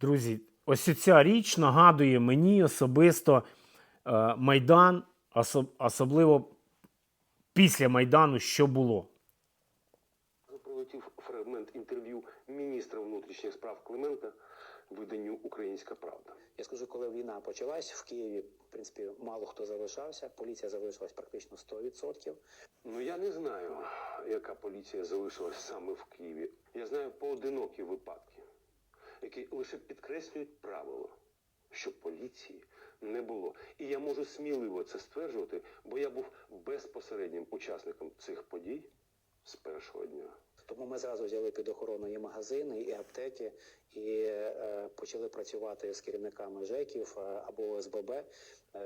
Друзі, ось ця річ нагадує мені особисто е, Майдан, особ- особливо після Майдану, що було. Пролетів фрагмент інтерв'ю міністра внутрішніх справ Клименка виданню Українська Правда. Я скажу, коли війна почалась в Києві, в принципі, мало хто залишався. Поліція залишилась практично 100%. Ну я не знаю, яка поліція залишилась саме в Києві. Я знаю поодинокі випадки, які лише підкреслюють правило, що поліції не було. І я можу сміливо це стверджувати, бо я був безпосереднім учасником цих подій з першого дня. Тому ми зразу взяли під охорону і магазини, і аптеки, і е, почали працювати з керівниками ЖЕКів е, або ОСББ. Е,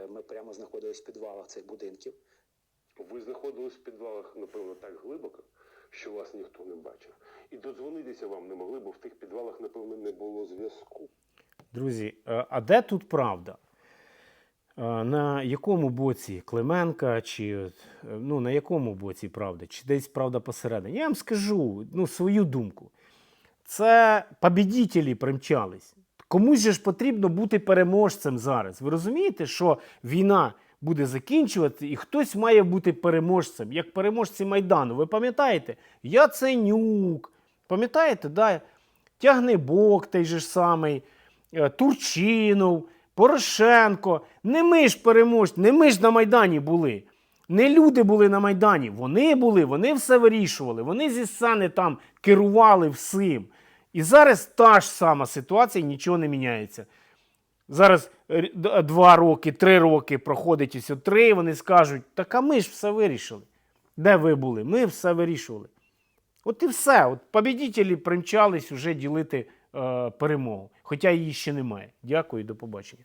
ми прямо знаходились в підвалах цих будинків. Ви знаходились в підвалах, напевно, так глибоко, що вас ніхто не бачив. І додзвонитися вам не могли, бо в тих підвалах, напевно, не було зв'язку. Друзі, е, а де тут правда? Е, На якому боці Клименка, чи е, ну, на якому боці правда? Чи десь правда посередині? Я вам скажу ну, свою думку. Це побідітелі примчались. Комусь же ж потрібно бути переможцем зараз. Ви розумієте, що війна буде закінчувати, і хтось має бути переможцем, як переможці Майдану. Ви пам'ятаєте? Яценюк. Пам'ятаєте, да? Тягнебок той же самий, е, Турчинов, Порошенко. Не ми ж переможці, не ми ж на Майдані були. Не люди були на Майдані. Вони були, вони все вирішували. Вони зі сцени там керували всім. І зараз та ж сама ситуація, нічого не міняється. Зараз е, два роки, три роки проходить ось три, вони скажуть, так а ми ж все вирішили. Де ви були? Ми все вирішували. От і все. От побідітелі примчались уже ділити е, перемогу. Хоча її ще немає. Дякую, до побачення.